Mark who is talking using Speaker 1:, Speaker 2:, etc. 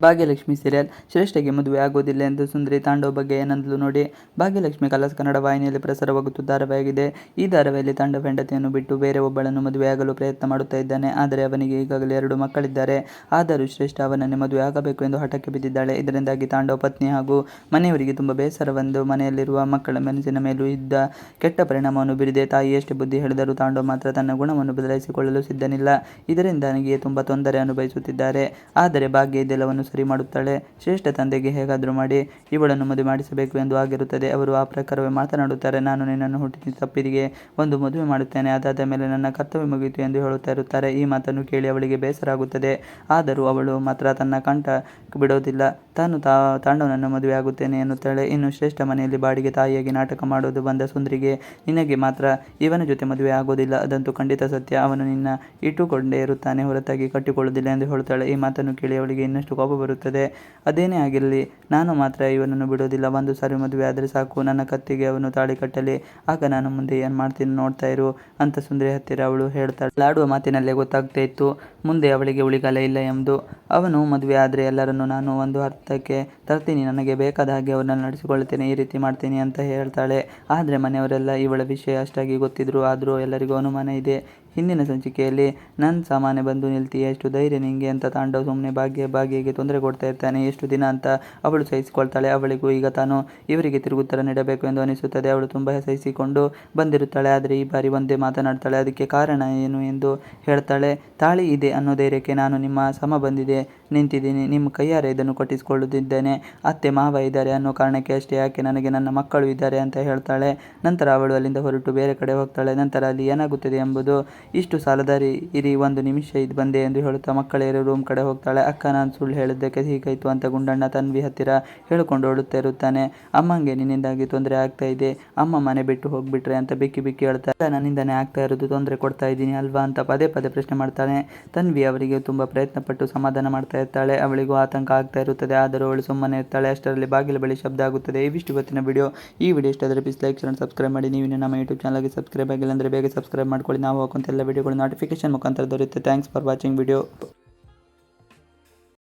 Speaker 1: Bhagyalakshmi serial ಶ್ರೇಷ್ಠಗೆ ಮದುವೆ ಆಗೋದಿಲ್ಲ ಎಂದು ಸುಂದರಿ ತಾಂಡವ ಬಗ್ಗೆ ಏನಂದಲು ನೋಡಿ. ಭಾಗ್ಯಲಕ್ಷ್ಮಿ ಕಲರ್ಸ್ ಕನ್ನಡ ವಾಹಿನಿಯಲ್ಲಿ ಪ್ರಸಾರವಾಗುತ್ತ ಧಾರಾವಾಹಿಯಾಗಿದೆ. ಈ ಧಾರಾವಾಹಿಯಲ್ಲಿ ತಾಂಡವ ಹೆಂಡತಿಯನ್ನು ಬಿಟ್ಟು ಬೇರೆ ಒಬ್ಬಳನ್ನು ಮದುವೆಯಾಗಲು ಪ್ರಯತ್ನ ಮಾಡುತ್ತಾ ಇದ್ದಾನೆ. ಆದರೆ ಅವನಿಗೆ ಈಗಾಗಲೇ ಎರಡು ಮಕ್ಕಳಿದ್ದಾರೆ. ಆದರೂ ಶ್ರೇಷ್ಠ ಅವನನ್ನೇ ಮದುವೆ ಆಗಬೇಕು ಎಂದು ಹಠಕ್ಕೆ ಬಿದ್ದಿದ್ದಾಳೆ. ಇದರಿಂದಾಗಿ ತಾಂಡವ ಪತ್ನಿ ಹಾಗೂ ಮನೆಯವರಿಗೆ ತುಂಬ ಬೇಸರವೆಂದು ಮನೆಯಲ್ಲಿರುವ ಮಕ್ಕಳ ಮನಸ್ಸಿನ ಮೇಲೂ ಇದ್ದ ಕೆಟ್ಟ ಪರಿಣಾಮವನ್ನು ಬೀರಿದೆ ತಾಯಿ ಎಷ್ಟು ಬುದ್ಧಿ ಹೇಳಿದರೂ ತಾಂಡವ ಮಾತ್ರ ತನ್ನ ಗುಣವನ್ನು ಬದಲಾಯಿಸಿಕೊಳ್ಳಲು ಸಿದ್ಧನಿಲ್ಲ. ಇದರಿಂದ ನನಗೆ ತುಂಬ ತೊಂದರೆ ಅನುಭವಿಸುತ್ತಿದ್ದಾರೆ. ಆದರೆ ಭಾಗ್ಯ ಇದೆಲ್ಲವನ್ನು ಸರಿ ಮಾಡುತ್ತಾಳೆ. ಶ್ರೇಷ್ಠ ತಂದೆಗೆ ಹೇಗಾದರೂ ಮಾಡಿ, ಇವಳನ್ನು ಮದುವೆ ಮಾಡಿಸಬೇಕು ಎಂದು ಆಗಿರುತ್ತದೆ. ಅವರು ಆ ಪ್ರಕಾರವೇ ಮಾತನಾಡುತ್ತಾರೆ. ನಾನು ನಿನ್ನನ್ನು ಹುಟ್ಟಿದ ತಪ್ಪಿದಿಗೆ ಒಂದು ಮದುವೆ ಮಾಡುತ್ತೇನೆ. ಅದಾದ ಮೇಲೆ ನನ್ನ ಕರ್ತವ್ಯ ಮುಗಿಯಿತು ಎಂದು ಹೇಳುತ್ತಾ ಇರುತ್ತಾರೆ. ಈ ಮಾತನ್ನು ಕೇಳಿ ಅವಳಿಗೆ ಬೇಸರ ಆಗುತ್ತದೆ. ಆದರೂ ಅವಳು ಮಾತ್ರ ತನ್ನ ಕಂಠ ಬಿಡೋದಿಲ್ಲ. ತಾನು ತಾ, ತಾಂಡವನನ್ನು ಮದುವೆ ಆಗುತ್ತೇನೆ ಎನ್ನುತ್ತಾಳೆ. ಇನ್ನು ಶ್ರೇಷ್ಠ ಮನೆಯಲ್ಲಿ ಬಾಡಿಗೆ ತಾಯಿಯಾಗಿ ನಾಟಕ ಮಾಡೋದು ಬಂದ ಸುಂದರಿಗೆ, ನಿನಗೆ ಮಾತ್ರ ಇವನ ಜೊತೆ ಮದುವೆ ಆಗೋದಿಲ್ಲ. ಅದಂತೂ ಖಂಡಿತ ಸತ್ಯ. ಅವನು ನಿನ್ನ ಇಟ್ಟುಕೊಂಡೇ ಇರುತ್ತಾನೆ. ಹೊರತಾಗಿ ಕಟ್ಟಿಕೊಳ್ಳುವುದಿಲ್ಲ ಎಂದು ಹೇಳುತ್ತಾಳೆ. ಈ ಮಾತನ್ನು ಕೇಳಿ ಅವಳಿಗೆ ಇನ್ನಷ್ಟು ಕೋಪ ಬರುತ್ತದೆ. ಅದೇನೇ ಆಗಿರಲಿ, ನಾನು ಮಾತ್ರ ಇವನನ್ನು ಬಿಡೋದಿಲ್ಲ. ಒಂದು ಸಾರಿ ಮದುವೆ ಆದರೆ ಸಾಕು. ನನ್ನ ಕತ್ತಿಗೆ ಅವನು ತಾಳಿ ಕಟ್ಟಲಿ. ಆಗ ನಾನು ಮುಂದೆ ಏನು ಮಾಡ್ತೀನಿ ನೋಡ್ತಾ ಇರು. ಅಂತ ಸುಂದರಿ ಹತ್ತಿರ ಅವಳು ಹೇಳ್ತಾಳೆ. ಲಾಡುವ ಮಾತಿನಲ್ಲೇ ಗೊತ್ತಾಗ್ತಾ ಇತ್ತು. ಮುಂದೆ ಅವಳಿಗೆ ಉಳಿಗಾಲ ಇಲ್ಲ ಎಂದು ಅವನು ಮದುವೆ ಆದರೆ ಎಲ್ಲರನ್ನು ನಾನು ಒಂದು ಅರ್ಥಕ್ಕೆ ತರ್ತೀನಿ. ನನಗೆ ಬೇಕಾದ ಹಾಗೆ ಅವ್ರನ್ನ ನಡೆಸಿಕೊಳ್ಳುತ್ತೇನೆ. ಈ ರೀತಿ ಮಾಡ್ತೀನಿ ಅಂತ ಹೇಳ್ತಾಳೆ. ಆದರೆ ಮನೆಯವರೆಲ್ಲ ಇವಳ ವಿಷಯ ಅಷ್ಟಾಗಿ ಗೊತ್ತಿದ್ರು. ಆದರೂ ಎಲ್ಲರಿಗೂ ಅನುಮಾನ ಇದೆ. ಹಿಂದಿನ ಸಂಚಿಕೆಯಲ್ಲಿ ನನ್ನ ಸಾಮಾನ್ಯ ಬಂದು ನಿಲ್ತೀಯ ಎಷ್ಟು ಧೈರ್ಯ ನಿಂಗೆ ಅಂತ ತಾಂಡವ್ ಸುಮ್ಮನೆ ಭಾಗ್ಯ ಭಾಗ್ಯಗೆ ತೊಂದರೆ ಕೊಡ್ತಾ ಇರ್ತಾನೆ, ಎಷ್ಟು ದಿನ ಅಂತ ಅವಳು ಸಹಿಸಿಕೊಳ್ತಾಳೆ, ಅವಳಿಗೂ ಈಗ ತಾನು ಇವರಿಗೆ ತಿರುಗುತ್ತರ ನೀಡಬೇಕು ಎಂದು ಅನಿಸುತ್ತದೆ, ಅವಳು ತುಂಬ ಸಹಿಸಿಕೊಂಡು ಬಂದಿರುತ್ತಾಳೆ, ಆದರೆ ಈ ಬಾರಿ ಒಂದೇ ಮಾತನಾಡ್ತಾಳೆ, ಅದಕ್ಕೆ ಕಾರಣ ಏನು ಎಂದು ಹೇಳ್ತಾಳೆ, ತಾಳಿ ಇದೆ ಅನ್ನೋ ಧೈರ್ಯಕ್ಕೆ ನಾನು ನಿಮ್ಮ ಸಮ ಬಂದಿದೆ, ನಿಂತಿದ್ದೀನಿ, ನಿಮ್ಮ ಕೈಯಾರೆ ಇದನ್ನು ಕಟ್ಟಿಸಿಕೊಳ್ಳುತ್ತಿದ್ದೇನೆ, ಅತ್ತೆ ಮಾವ ಇದ್ದಾರೆ ಅನ್ನೋ ಕಾರಣಕ್ಕೆ ಅಷ್ಟೇ, ಯಾಕೆ ನನಗೆ ನನ್ನ ಮಕ್ಕಳು ಇದ್ದಾರೆ ಅಂತ ಹೇಳ್ತಾಳೆ, ನಂತರ ಅವಳು ಅಲ್ಲಿಂದ ಹೊರಟು ಬೇರೆ ಕಡೆ ಹೋಗ್ತಾಳೆ, ನಂತರ ಅಲ್ಲಿ ಏನಾಗುತ್ತದೆ ಎಂಬುದು ಇಷ್ಟು ಸಾಲದಾರಿ, ಇರಿ, ಒಂದು ನಿಮಿಷ ಇದು ಬಂದೆ ಎಂದು ಹೇಳುತ್ತಾ ಮಕ್ಕಳೇರೋ ರೂಮ್ ಕಡೆ ಹೋಗ್ತಾಳೆ. ಅಕ್ಕ, ನಾನು ಸುಳ್ಳು ಹೇಳಿದ್ದಕ್ಕೆ ಹೀಗಾಯಿತು ಅಂತ ಗುಂಡಣ್ಣ ತನ್ವಿ ಹತ್ತಿರ ಹೇಳಿಕೊಂಡು ಓಡುತ್ತಾ ಇರುತ್ತಾನೆ. ಅಮ್ಮಂಗೆ ನಿನ್ನಿಂದಾಗಿ ತೊಂದರೆ ಆಗ್ತಾ ಇದೆ. ಅಮ್ಮ ಮನೆ ಬಿಟ್ಟು ಹೋಗ್ಬಿಟ್ರೆ ಅಂತ ಬಿಕ್ಕಿ ಬಿಕ್ಕಿ ಹೇಳ್ತಾ ನನ್ನಿಂದನೇ ಆಗ್ತಾ ಇರೋದು, ತೊಂದರೆ ಕೊಡ್ತಾ ಇದ್ದೀನಿ ಅಲ್ವಾ ಅಂತ ಪದೇ ಪದೇ ಪ್ರಶ್ನೆ ಮಾಡ್ತಾನೆ ತನ್ವಿ ಅವರಿಗೆ ತುಂಬ ಪ್ರಯತ್ನ ಪಟ್ಟು ಸಮಾಧಾನ ಮಾಡ್ತಾ ಇರ್ತಾಳೆ. ಅವಳಿಗೂ ಆತಂಕ ಆಗ್ತಾ ಇರುತ್ತದೆ, ಆದರೂ ಅವಳು ಸುಮ್ಮನೆ ಇರ್ತಾಳೆ. ಅಷ್ಟರಲ್ಲಿ ಬಾಗಿಲ ಬಳಿ ಶಬ್ದ ಆಗುತ್ತದೆ. ಇವಿಷ್ಟು ಇವತ್ತಿನ ವಿಡಿಯೋ. ಈ ವಿಡಿಯೋ ಇಷ್ಟ ಆದರೆ ಪ್ಲೀಸ್ ಲೈಕ್ ಸಬ್ಸ್ಕ್ರೈಬ್ ಮಾಡಿ. ನೀವು ನಮ್ಮ ಯೂಟ್ಯೂಬ್ ಚಾನಲ್ಗೆ ಸಬ್ಸ್ಕ್ರೈಬ್ ಆಗಿಲ್ಲ ಅಂದರೆ ಬೇಗ ಸಬ್ಸ್ಕ್ರೈಬ್ ಮಾಡ್ಕೊಳ್ಳಿ. ನಾವು ಹಾಕುವಂಥ ಎಲ್ಲ ವಿಡಿಯೋಗಳು ನೋಟಿಫಿಕೇಶನ್ ಮುಖಾಂತರ ದೊರೆಯುತ್ತೆ. Thanks for watching video